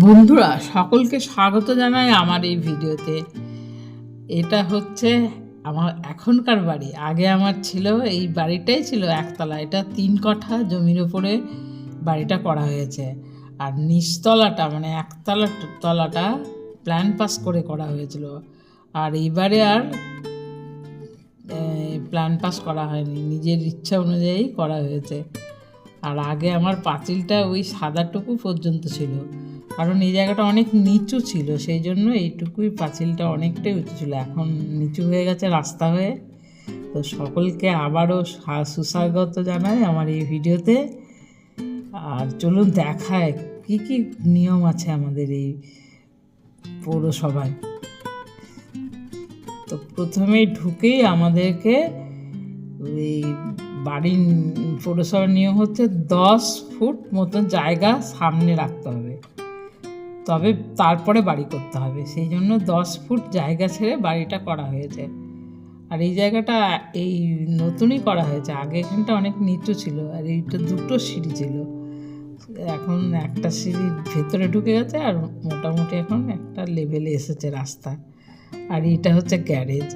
বন্ধুরা, সকলকে স্বাগত জানাই আমার এই ভিডিওতে। এটা হচ্ছে আমার এখনকার বাড়ি। আগে আমার ছিল, এই বাড়িটাই ছিল একতলা। এটা তিন কাঠা জমির ওপরে বাড়িটা করা হয়েছে। আর নিচতলাটা মানে একতলা তলাটা প্ল্যান পাস করে করা হয়েছিল। আর এইবারে আর প্ল্যান পাস করা হয়নি। নিজের ইচ্ছা অনুযায়ী করা হয়েছে। আর আগে আমার পাঁচিলটা ওই সাদাটুকু পর্যন্ত ছিল। কারণ এই জায়গাটা অনেক নিচু ছিল, সেই জন্য এইটুকুই পাঁচিলটা অনেকটাই উঁচু ছিল। এখন নিচু হয়ে গেছে রাস্তা হয়ে। তো সকলকে আবারও সুস্বাগত জানাই আমার এই ভিডিওতে। আর চলুন দেখায় কি কি নিয়ম আছে আমাদের এই পৌরসভায়। তো প্রথমেই ঢুকেই আমাদেরকে ওই বাড়ির পৌরসভার নিয়ম হচ্ছে দশ ফুট মতো জায়গা সামনে রাখতে হবে। তবে তারপরে বাড়ি করতে হবে। সেই জন্য দশ ফুট জায়গা ছেড়ে বাড়িটা করা হয়েছে। আর এই জায়গাটা, এই নতুনই করা হয়েছে। আগে এখানটা অনেক নিচু ছিল আর এইটা দুটো সিঁড়ি ছিল। এখন একটা সিঁড়ি ভেতরে ঢুকে গেছে আর মোটামুটি এখন একটা লেভেলে এসেছে রাস্তা আর এইটা হচ্ছে গ্যারেজ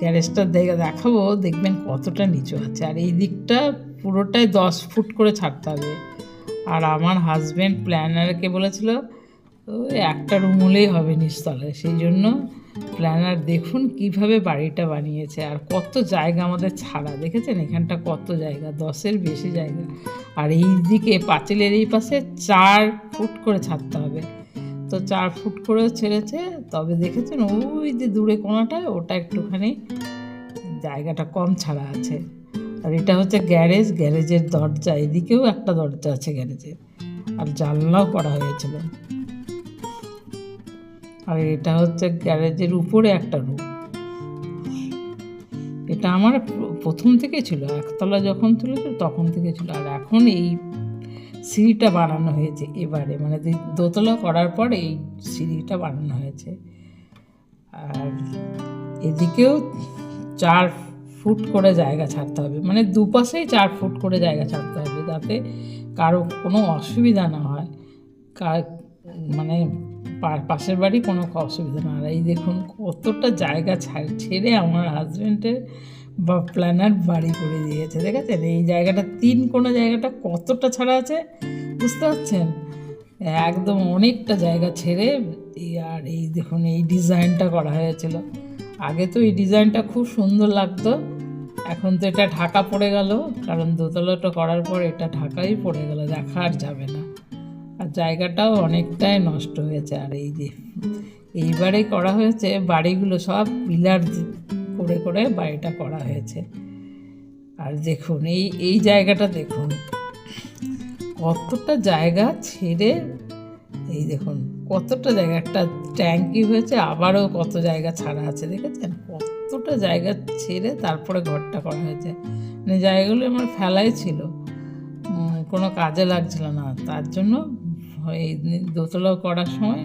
গ্যারেজটা দেখে দেখাবো, দেখবেন কতটা নিচু আছে। আর এই দিকটা পুরোটাই দশ ফুট করে ছাড়তে হবে। আর আমার হাজব্যান্ড প্ল্যানারকে বলেছিল ওই একটা রুম হলেই হবে নিচতলায়। সেই জন্য প্ল্যানার দেখুন কীভাবে বাড়িটা বানিয়েছে আর কত জায়গা আমাদের ছাড়া। দেখেছেন? এখানটা কত জায়গা? দশের বেশি জায়গা। আর এই দিকে পাঁচিলের এই পাশে চার ফুট করে ছাড়তে হবে। তো চার ফুট করে ছেড়েছে, তবে দেখেছেন ওই যে দূরে কোনাটায় ওটা একটুখানি জায়গাটা কম ছাড়া আছে। আর এটা হচ্ছে গ্যারেজ, গ্যারেজের দরজা, এদিকেও একটা দরজা আছে গ্যারেজের আর জানলাও করা হয়েছিল। আর এটা হচ্ছে গ্যারেজের উপরে একটা রুম। এটা আমার প্রথম থেকে ছিল, একতলা যখন তুলেছিল তখন থেকে ছিল। আর এখন এই সিঁড়িটা বানানো হয়েছে এবারে। মানে দোতলা করার পর এই সিঁড়িটা বানানো হয়েছে। আর এদিকেও চার ফুট করে জায়গা ছাড়তে হবে। মানে দুপাশেই চার ফুট করে জায়গা ছাড়তে হবে যাতে কারও কোনো অসুবিধা না হয়। কার মানে পাশের বাড়ি কোনো অসুবিধা না হয়। এই দেখুন কতটা জায়গা ছাড় ছেড়ে আমার হাজব্যান্ডের বা প্ল্যানার বাড়ি করে দিয়েছে, দেখেছেন? এই জায়গাটা, তিন কোনো জায়গাটা কতটা ছাড়া আছে? বুঝতে পারছেন? একদম অনেকটা জায়গা ছেড়ে আর এই দেখুন, এই ডিজাইনটা করা হয়েছিল। আগে তো এই ডিজাইনটা খুব সুন্দর লাগতো, এখন তো এটা ঢাকা পড়ে গেল, কারণ দোতলাটা করার পর এটা ঢাকাই পড়ে গেল, দেখা আর যাবে না। আর জায়গাটাও অনেকটাই নষ্ট হয়েছে, আর এই যে এইবারে করা হয়েছে বাড়িগুলো সব পিলার করে করে বাড়িটা করা হয়েছে। আর দেখুন, এই এই জায়গাটা দেখুন। কতটা জায়গা ছেড়ে, এই দেখুন, কতটা জায়গা, একটা ট্যাঙ্কি হয়েছে, আবারও কত জায়গা ছাড়া আছে, দেখেছেন? কতটা জায়গা ছেড়ে তারপরে ঘরটা করা হয়েছে। মানে জায়গাগুলো আমার ফেলাই ছিল। কোনো কাজে লাগছিল না। তার জন্য এই দোতলা করার সময়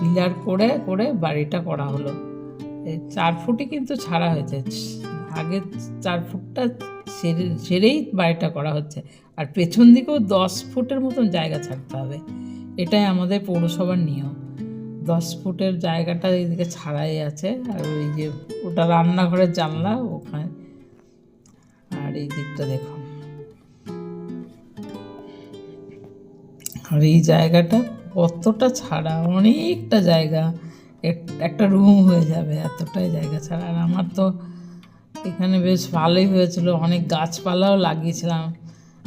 পিলার করে করে বাড়িটা করা হলো। এই চার ফুটই কিন্তু ছাড়া হয়েছে। আগে চার ফুটটা ছেড়েই বাড়িটা করা হচ্ছে। আর পেছন দিকেও দশ ফুটের মতন জায়গা ছাড়তে হবে। এটাই আমাদের পৌরসভার নিয়ম। দশ ফুটের জায়গাটা এইদিকে ছাড়াই আছে। আর ওই যে ওটা রান্নাঘরের জানলা ওখানে। আর এই দিকটা দেখুন। আর এই জায়গাটা কতটা ছাড়া, অনেকটা জায়গা। একটা রুম হয়ে যাবে, এতটাই জায়গা ছাড়া। আর আমার তো এখানে বেশ ভালোই হয়েছিল, অনেক গাছপালাও লাগিয়েছিলাম।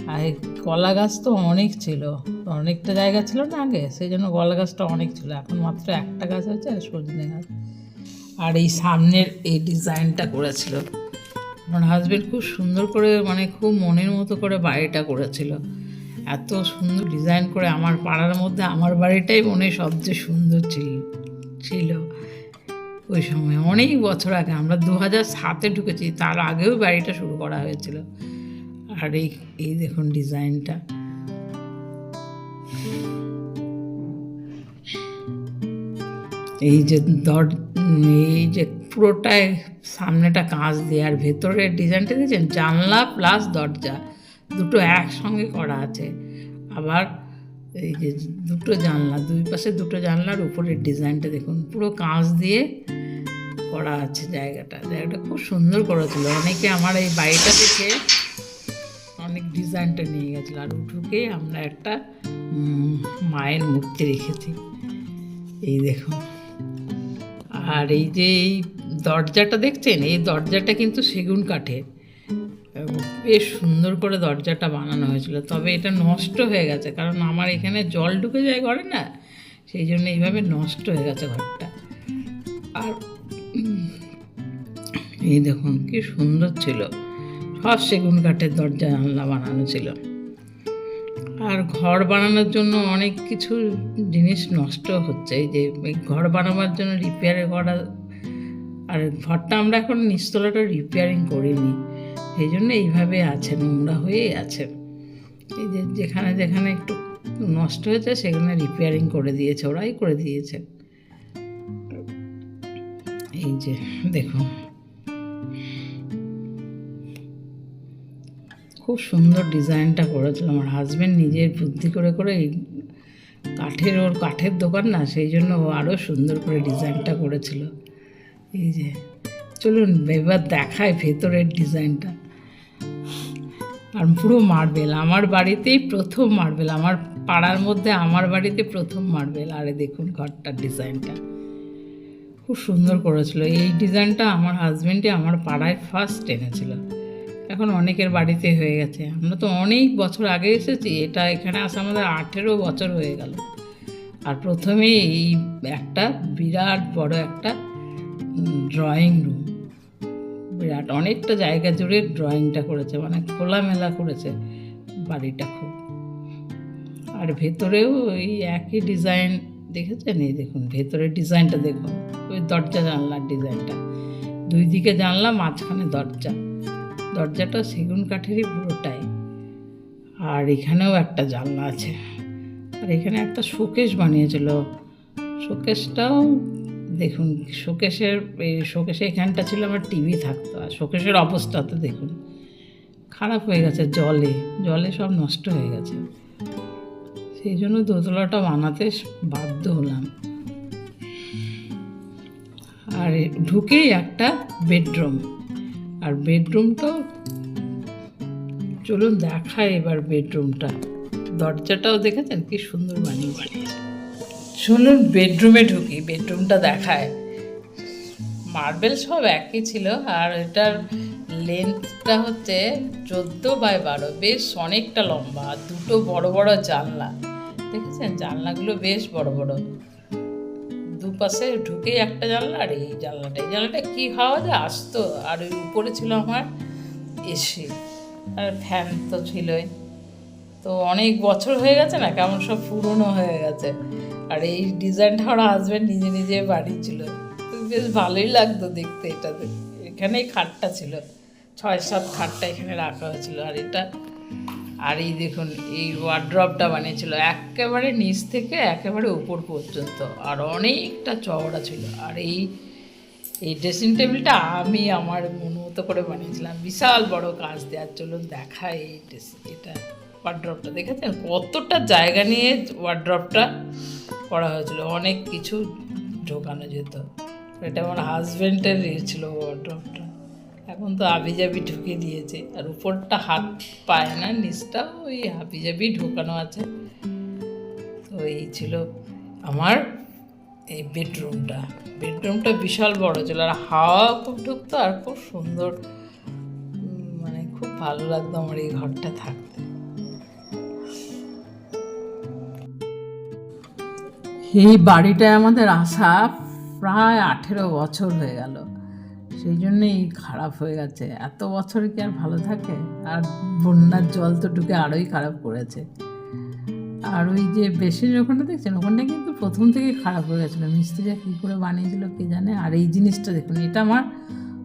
আর কলা গাছ তো অনেক ছিল, অনেকটা জায়গা ছিল না আগে, সেই জন্য কলা গাছটা অনেক ছিল। এখন মাত্র একটা গাছ হয়েছে, আর সজনে গাছ। আর এই সামনের এই ডিজাইনটা করেছিল। আমার হাজবেন্ড খুব সুন্দর করে মানে খুব মনের মতো করে বাড়িটা করেছিল। এত সুন্দর ডিজাইন করে আমার পাড়ার মধ্যে, আমার বাড়িটাই মনে সবচেয়ে সুন্দর ছিল। ছিল। ওই সময় অনেক বছর আগে, আমরা দু হাজার সাতে ঢুকেছি, তার আগেও বাড়িটা শুরু করা হয়েছিল। আর এই এই দেখুন ডিজাইনটা। এই যে দর, এই যে পুরোটাই সামনেটা কাঁচ দিয়ে, আর ভেতরের ডিজাইনটা দিয়েছেন জানলা প্লাস দরজা, দুটো একসঙ্গে করা আছে। আবার এই যে দুটো জানলা, দুই পাশে দুটো জানলার উপরের ডিজাইনটা দেখুন, পুরো কাঁচ দিয়ে করা আছে জায়গাটা। জায়গাটা খুব সুন্দর করেছিল অনেকে আমার এই বাড়িটা দেখে অনেক ডিজাইনটা নিয়ে গেছিল। আর উঠুকে আমরা একটা মায়ের মূর্তি রেখেছি। এই দেখুন। আর এই যে এই দরজাটা দেখছেন? এই দরজাটা কিন্তু সেগুন কাঠের। বেশ সুন্দর করে দরজাটা বানানো হয়েছিল, তবে এটা নষ্ট হয়ে গেছে, কারণ আমার এখানে জল ঢুকে যায় ঘরে না, সেই জন্য এইভাবে নষ্ট হয়ে গেছে ঘরটা। আর এই দেখুন, কি সুন্দর ছিল, সব সেগুন কাঠের দরজা জানলা বানানো ছিল। আর ঘর বানানোর জন্য অনেক কিছু জিনিস নষ্ট হচ্ছে, এই যে ঘর বানাবার জন্য রিপেয়ার করা, আর ঘরটা আমরা এখন নিচতলাটা রিপেয়ারিং করিনি। সেই জন্য এইভাবে আছে, নোংরা হয়েই আছে। এই যে যেখানে যেখানে একটু নষ্ট হয়েছে, সেখানে রিপেয়ারিং করে দিয়েছে, ওরাই করে দিয়েছে। এই যে, দেখুন। খুব সুন্দর ডিজাইনটা করেছিল। আমার হাজব্যান্ড নিজের বুদ্ধি করে করে এই কাঠের ওর কাঠের দোকান না, সেই জন্য ও আরও সুন্দর করে ডিজাইনটা করেছিল। এই যে, চলুন এবার দেখায় ভেতরের ডিজাইনটা। আর পুরো মার্বেল, আমার বাড়িতেই প্রথম মার্বেল, আমার পাড়ার মধ্যে আমার বাড়িতে প্রথম মার্বেল। আরে দেখুন ঘরটার ডিজাইনটা। খুব সুন্দর করেছিল। এই ডিজাইনটা আমার হাজব্যান্ডে আমার পাড়ায় ফার্স্ট এনেছিল। এখন অনেকের বাড়িতে হয়ে গেছে। আমরা তো অনেক বছর আগে এসেছি। এটা এখানে আসা আমাদের আঠেরো বছর হয়ে গেল। আর প্রথমে এই একটা বিরাট বড় একটা ড্রয়িং রুম বিরাট, অনেকটা জায়গা জুড়ে ড্রয়িংটা করেছে মানে খোলামেলা করেছে বাড়িটা খুব। আর ভেতরেও ওই একই ডিজাইন দেখেছেন? এই দেখুন, ভেতরের ডিজাইনটা দেখুন, ওই দরজা জানলার ডিজাইনটা দুই দিকে জানলা, মাঝখানে দরজা। দরজাটা সেগুন কাঠেরই পুরোটাই আর এখানেও একটা জানলা আছে। আর এখানে একটা শোকেশ বানিয়েছিল। শোকেসটাও দেখুন, শোকেশের শোকেসে এখানটা ছিল, আমার টিভি থাকতো। আর শোকেশের অবস্থা তো দেখুন, খারাপ হয়ে গেছে জলে। জলে সব নষ্ট হয়ে গেছে। সেই জন্য দোতলাটা বানাতে বাধ্য হলাম। আর ঢুকেই একটা বেডরুম। আর বেডরুমটাও, চলুন দেখায় এবার বেডরুমটা। দরজাটাও দেখেছেন? কি সুন্দর বানিয়ে বানিয়েছে। চলুন বেডরুমে ঢুকি, বেডরুমটা দেখায়। মার্বেল সব একই ছিল, আর এটার লেন্থটা হচ্ছে চোদ্দ বাই বারো, বেশ অনেকটা লম্বা, আর দুটো বড় বড় জানলা। দেখেছেন? জানলাগুলো বেশ বড় বড়। দুপাশে ঢুকে একটা জানলা, আর এই জানলাটা। এই জানলাটা কী হাওয়া যে আসতো, আর ওই উপরে ছিল আমার এসি। আর ফ্যান তো ছিলই। তো অনেক বছর হয়ে গেছে না, কেমন সব পুরনো হয়ে গেছে। আর এই ডিজাইনটা ওরা হাজব্যান্ড নিজে নিজে বানিয়েছিল বেশ ভালোই লাগতো দেখতে এটা এখানেই খাটটা ছিল। ছয় সাত খাটটা এখানে রাখা হয়েছিল। আর এটা, আর এই দেখুন, এই ওয়ার্ড্রপটা বানিয়েছিল। একেবারে নিচ থেকে একেবারে উপর পর্যন্ত। আর অনেকটা চওড়া ছিল। আর এই এই ড্রেসিং টেবিলটা আমি আমার মন মতো করে বানিয়েছিলাম। বিশাল বড় কাজ দেওয়ার জন্য দেখা এই ড্রেস এটা। ওয়ার্ড্রপটা দেখেছেন? কতটা জায়গা নিয়ে ওয়ার্ড্রপটা করা হয়েছিল। অনেক কিছু ঢোকানো যেত। এটা আমার হাজব্যান্ডের ইয়ে ছিল ওয়ার্ড্রপটা এখন তো আবিজাবি ঢুকিয়ে দিয়েছে। আর উপরটা হাত পায় না, নিচটা ওই হাবিজাবি ঢোকানো আছে। তো এই ছিল আমার এই বেডরুমটা বেডরুমটা বিশাল বড় ছিল। আর হাওয়া খুব ঢুকতো আর খুব সুন্দর। মানে খুব ভালো লাগতো আমার এই ঘরটা থাকতে। এই বাড়িটায় আমাদের আসা প্রায় আঠেরো বছর হয়ে গেল। সেই জন্যই খারাপ হয়ে গেছে। এত বছরে কি আর ভালো থাকে? আর বন্যার জল তো ঢুকে আরোই খারাপ করেছে। আর ওই যে বেসিনের ওখানটা দেখছেন, ওখানটা কিন্তু প্রথম থেকেই খারাপ হয়ে গেছিল। মিস্ত্রিরা কী করে বানিয়েছিল কে জানে? আর এই জিনিসটা দেখুন, এটা আমার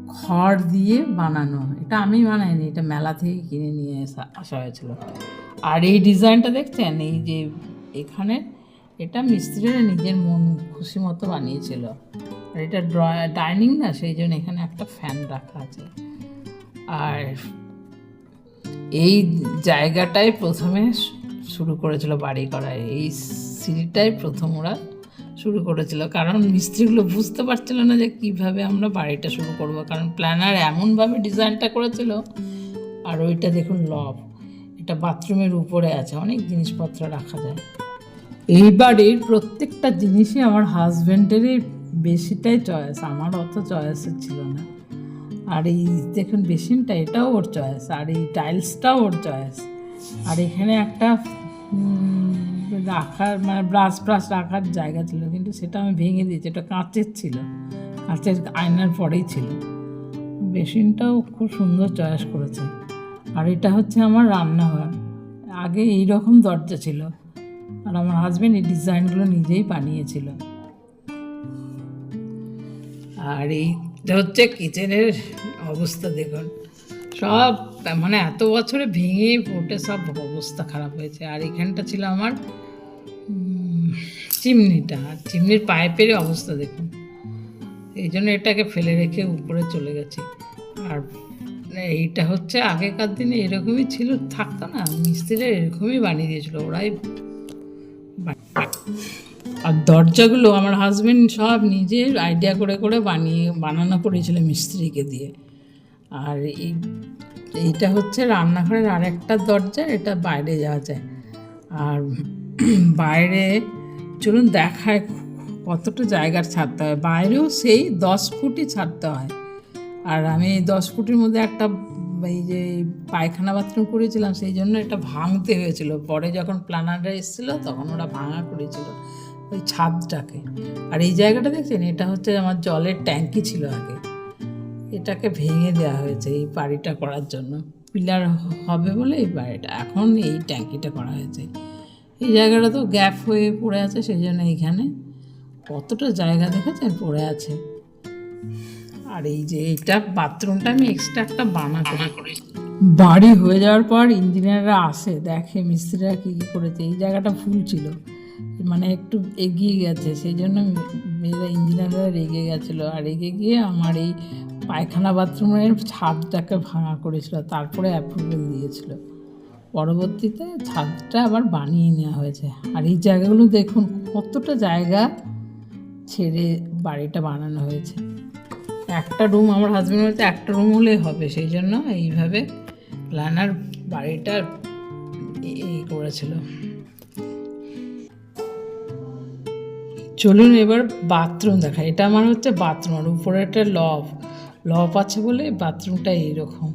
খড় দিয়ে বানানো। এটা আমি বানাইনি, এটা মেলা থেকে কিনে নিয়ে আসা হয়েছিল। আর এই ডিজাইনটা দেখছেন? এই যে এখানে এটা মিস্ত্রিরা নিজের মন খুশি মতো বানিয়েছিল। আর এটা ডাইনিং না, সেই জন্য এখানে একটা ফ্যান রাখা আছে। আর এই জায়গাটায় প্রথমে শুরু করেছিল বাড়ি করা। এই সিঁড়িটাই প্রথম ওরা শুরু করেছিল। কারণ মিস্ত্রিগুলো বুঝতে পারছিল না যে কীভাবে আমরা বাড়িটা শুরু করব। কারণ প্ল্যানার এমনভাবে ডিজাইনটা করেছিল। আর ওইটা দেখুন লব, এটা বাথরুমের উপরে আছে, অনেক জিনিসপত্র রাখা যায়। এই বাড়ির প্রত্যেকটা জিনিসই আমার হাজব্যান্ডেরই বেশিটাই চয়েস আমার অত চয়েসের ছিল না। আর এই দেখুন বেসিনটা, এটাও ওর চয়েস আর এই টাইলসটাও ওর চয়েস আর এখানে একটা রাখার মানে ব্রাশ ব্রাশ রাখার জায়গা ছিল, কিন্তু সেটা আমি ভেঙে দিয়েছি, এটা কাঁচের ছিল, কাঁচের আয়নার পরেই ছিল। বেসিনটাও খুব সুন্দর চয়েস করেছে। আর এটা হচ্ছে আমার রান্নাঘর। আগে এই রকম দরজা ছিল আর আমার হাজব্যান্ড এই ডিজাইনগুলো নিজেই বানিয়েছিল। আর এইটা হচ্ছে কিচেনের অবস্থা দেখুন, সব মানে এত বছরে ভেঙে ফুটে সব অবস্থা খারাপ হয়েছে। আর এখানটা ছিল আমার চিমনিটা চিমনির পাইপের অবস্থা দেখুন। এই জন্য এটাকে ফেলে রেখে উপরে চলে গেছি। আর এইটা হচ্ছে আগেকার দিনে এরকমই ছিল, থাকতো না, মিস্ত্রিরা এরকমই বানিয়ে দিয়েছিল। ওরাই আর দরজাগুলো আমার হাজবেন্ড সব নিজের আইডিয়া করে করে বানিয়ে, বানানো করেছিল মিস্ত্রিকে দিয়ে। আর এই, এইটা হচ্ছে রান্নাঘরের আর একটা দরজা, এটা বাইরে যাওয়া যায়। আর বাইরে, চলুন দেখায় কতটা জায়গার ছাড়তে হয়। বাইরেও সেই দশ ফুটই ছাড়তে হয়। আর আমি দশ ফুটের মধ্যে একটা এই যে পায়খানা বাথরুম করেছিলাম, সেই জন্য এটা ভাঙতে হয়েছিল। পরে যখন প্ল্যানাররা এসেছিল, তখন ওরা ভাঙা করেছিল ওই ছাদটাকে। আর এই জায়গাটা দেখছেন? এটা হচ্ছে আমার জলের ট্যাঙ্কি ছিল আগে। এটাকে ভেঙে দেওয়া হয়েছে এই বাড়িটা করার জন্য। পিলার হবে বলে এই বাড়িটা। এখন এই ট্যাঙ্কিটা করা হয়েছে। এই জায়গাটা তো গ্যাপ হয়ে পড়ে আছে, সেই জন্য এইখানে কতটা জায়গা দেখেছেন? পড়ে আছে। আর এই যে এইটা বাথরুমটা আমি এক্সট্রা একটা বানা করে বাড়ি হয়ে যাওয়ার পর ইঞ্জিনিয়াররা আসে দেখে মিস্ত্রিরা কী কী করেছে। এই জায়গাটা ফুল ছিল মানে একটু এগিয়ে গেছে সেই জন্য মেয়েরা ইঞ্জিনিয়াররা রেগে গেছিল। আর রেগে গিয়ে আমার এই পায়খানা বাথরুমের ছাদটাকে ভাঙা করেছিল তারপরে অ্যাপ্রুভেল দিয়েছিল। পরবর্তীতে ছাদটা আবার বানিয়ে নেওয়া হয়েছে। আর এই জায়গাগুলো দেখুন কতটা জায়গা ছেড়ে বাড়িটা বানানো হয়েছে। একটা রুম আমার হাজব্যান্ড বলতে একটা রুম হলেই হবে, সেই জন্য এইভাবে প্ল্যানার বাড়িটা এই করেছিল। চলুন এবার বাথরুম দেখা এটা আমার হচ্ছে বাথরুম আর উপরে একটা লব লব আছে বলে বাথরুমটা এইরকম।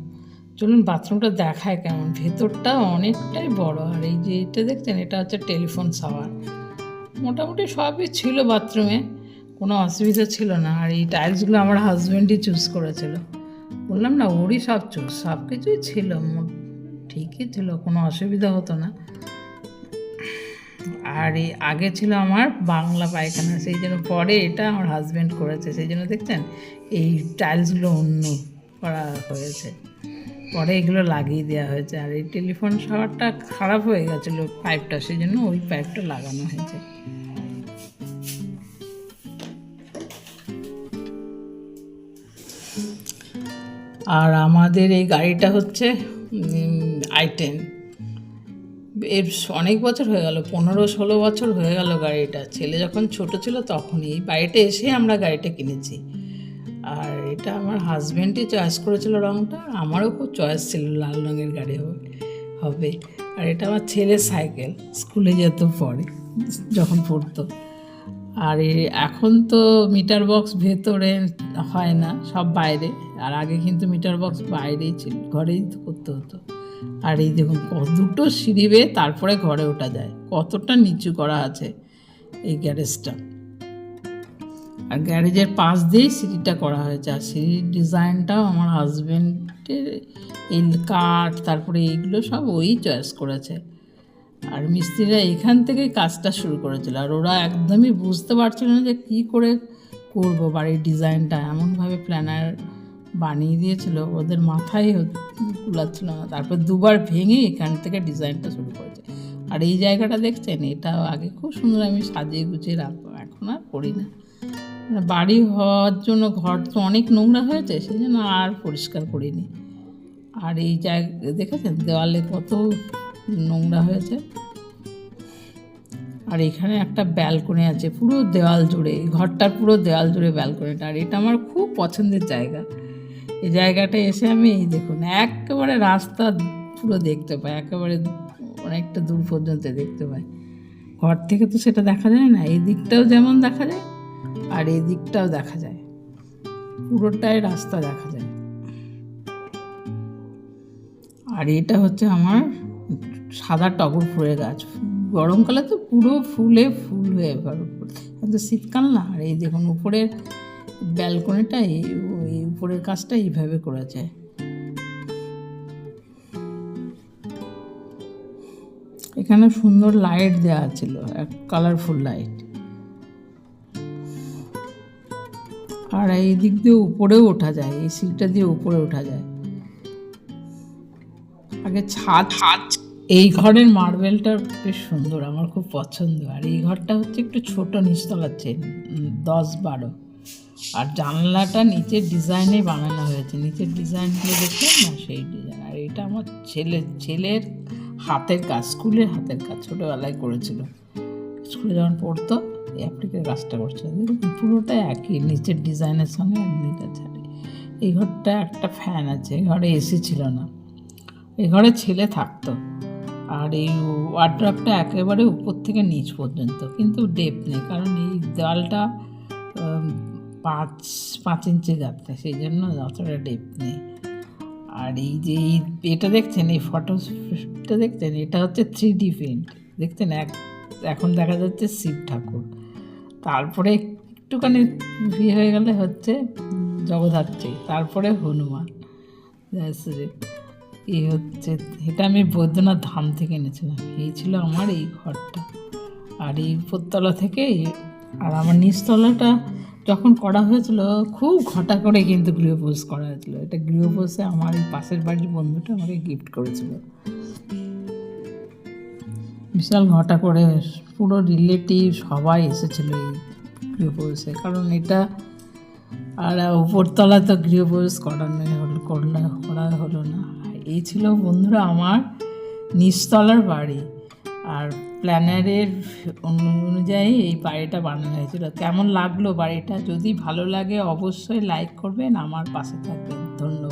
চলুন বাথরুমটা দেখায় কেমন, ভেতরটা অনেকটাই বড়, আর এই যে এটা দেখছেন, এটা হচ্ছে টেলিফোন শাওয়ার মোটামুটি সবই ছিল বাথরুমে কোনো অসুবিধা ছিল না। আর এই টাইলসগুলো আমার হাজব্যান্ডই চুজ করেছিল। বললাম, না, ওরই সব চুজ সব কিছুই ছিল ঠিকই ছিল, কোনো অসুবিধা হতো না। আর এই আগে ছিল আমার বাংলা পায়খানা, সেই জন্য পরে এটা আমার হাজব্যান্ড করেছে। সেই জন্য দেখছেন, এই টাইলসগুলো অন্য করা হয়েছে। পরে এগুলো লাগিয়ে দেওয়া হয়েছে। আর এই টেলিফোন শাওয়ারটা খারাপ হয়ে গেছিল পাইপটা সেই জন্য ওই পাইপটা লাগানো হয়েছে। আর আমাদের এই গাড়িটা হচ্ছে আই টেন এর অনেক বছর হয়ে গেল, পনেরো ষোলো বছর হয়ে গেল গাড়িটা। ছেলে যখন ছোট ছিল তখনই বাড়িতে এসে আমরা গাড়িটা কিনেছি। আর এটা আমার হাজব্যান্ডই চয়েস করেছিল রঙটা আমারও খুব চয়েস ছিল লাল রঙের গাড়ি হবে হবে। আর এটা আমার ছেলের সাইকেল স্কুলে যেত পরে, যখন পড়তো। আর এখন তো মিটার বক্স ভেতরে হয় না, সব বাইরে। আর আগে কিন্তু মিটার বক্স বাইরেই ছিল, ঘরেই তো করতে হতো। আর এই দেখুন দুটো সিঁড়ি বেয়ে তারপরে ঘরে ওঠা যায়। কতটা নিচু করা আছে এই গ্যারেজটা। আর গ্যারেজের পাশ দিয়েই সিঁড়িটা করা হয়েছে। আর সিঁড়ির ডিজাইনটাও আমার হাজব্যান্ডের এই কাঠ, তারপরে এইগুলো সব ওই চয়েস করেছে। আর মিস্ত্রিরা এখান থেকেই কাজটা শুরু করেছিল। আর ওরা একদমই বুঝতে পারছিল না যে কী করে করব, বাড়ির ডিজাইনটা। এমনভাবে প্ল্যানার বানিয়ে দিয়েছিল, ওদের মাথায় কুলাচ্ছিল না। তারপর দুবার ভেঙে এখান থেকে ডিজাইনটা শুরু করেছে। আর এই জায়গাটা দেখছেন, এটা আগে খুব সুন্দর আমি সাজিয়ে গুছিয়ে রাখব এখন আর করি না। মানে বাড়ি হওয়ার জন্য ঘর তো অনেক নোংরা হয়েছে সেই জন্য আর পরিষ্কার করিনি। আর এই জায়গা দেখেছেন দেওয়ালে কত নোংরা হয়েছে। আর এখানে একটা ব্যালকনি আছে, পুরো দেওয়াল জুড়ে ঘরটার পুরো দেওয়াল জুড়ে ব্যালকনিটা। আর এটা আমার খুব পছন্দের জায়গা। এই জায়গাটা এসে আমি, এই দেখুন, একেবারে রাস্তা পুরো দেখতে পাই, একেবারে অনেকটা দূর পর্যন্ত দেখতে পাই। ঘর থেকে তো সেটা দেখা যায় না, এই দিকটাও যেমন দেখা যায়, আর এই দিকটাও দেখা যায়। পুরোটাই রাস্তা দেখা যায়। আর এটা হচ্ছে আমার সাদা টগর ফুলের গাছ। গরমকালে তো পুরো ফুলে ফুল হয়ে পারে কিন্তু শীতকাল না, আর এই দেখুন উপরের ব্যালকনিটা, এই উপরের কাজটা এইভাবে করা যায়। এখানে সুন্দর লাইট দেওয়া ছিল, এক কালারফুল লাইট। আর এই দিক দিয়ে উপরেও ওঠা যায়, এই সিটটা দিয়ে উপরে ওঠা যায়। আগে ছাদ ছাদ এই ঘরের মার্বেলটা বেশ সুন্দর, আমার খুব পছন্দ। আর এই ঘরটা হচ্ছে একটু ছোট, নিচতলার চেন দশ বারো। আর জানলাটা নিচের ডিজাইনে বানানো হয়েছে। নিচের ডিজাইনগুলো দেখলেন না, সেই ডিজাইন। আর এটা আমার ছেলে, ছেলের হাতের কাজ, স্কুলের হাতের কাজ, ছোটোবেলায় করেছিল। স্কুলে যখন পড়তো, এই অ্যাপ্লিকের কাজটা করছে পুরোটা একই, নিচের ডিজাইনের সঙ্গে এমনিটা ছাড়ে এই ঘরটা একটা ফ্যান আছে, এই ঘরে এসি ছিল না। এই ঘরে ছেলে থাকতো। আর এই ওয়ার্ড্রপটা একেবারে উপর থেকে নিচ পর্যন্ত, কিন্তু ডেপ নেই, কারণ এই দেওয়ালটা পাঁচ পাঁচ ইঞ্চি গাঁথতে সেই জন্য অতটা ডেপ নেই। আর এই যে এটা দেখছেন, এই ফটোটা দেখছেন, এটা হচ্ছে থ্রি ডি প্রিন্ট দেখছেন? এক, এখন দেখা যাচ্ছে শিব ঠাকুর। তারপরে একটুখানি ইয়ে হয়ে গেলে হচ্ছে জগদ্ধাত্রী, তারপরে হনুমান, ব্যাস রে। এই হচ্ছে, এটা আমি বৈদ্যনাথ ধাম থেকে এনেছিলাম। এই ছিল আমার এই ঘরটা। আর এই উপরতলা থেকে, আর আমার নিচতলাটা যখন করা হয়েছিল, খুব ঘটা করে কিন্তু গৃহপ্রবেশ করা হয়েছিল। এটা গৃহপ্রবেশে আমার এই পাশের বাড়ির বন্ধুটা আমাকে গিফট করেছিল। বিশাল ঘটা করে পুরো রিলেটিভ সবাই এসেছিল এই গৃহপ্রবেশে। কারণ এটা, আর উপরতলা তো গৃহপ্রবেশ করানো হলো করলে করা হলো না। এই ছিল বন্ধুরা আমার নিচতলার বাড়ি। আর প্ল্যানারের অনুযায়ী এই বাড়িটা বানানো হয়েছিল। কেমন লাগল বাড়িটা? যদি ভালো লাগে অবশ্যই লাইক করবেন। আমার পাশে থাকবেন। ধন্যবাদ।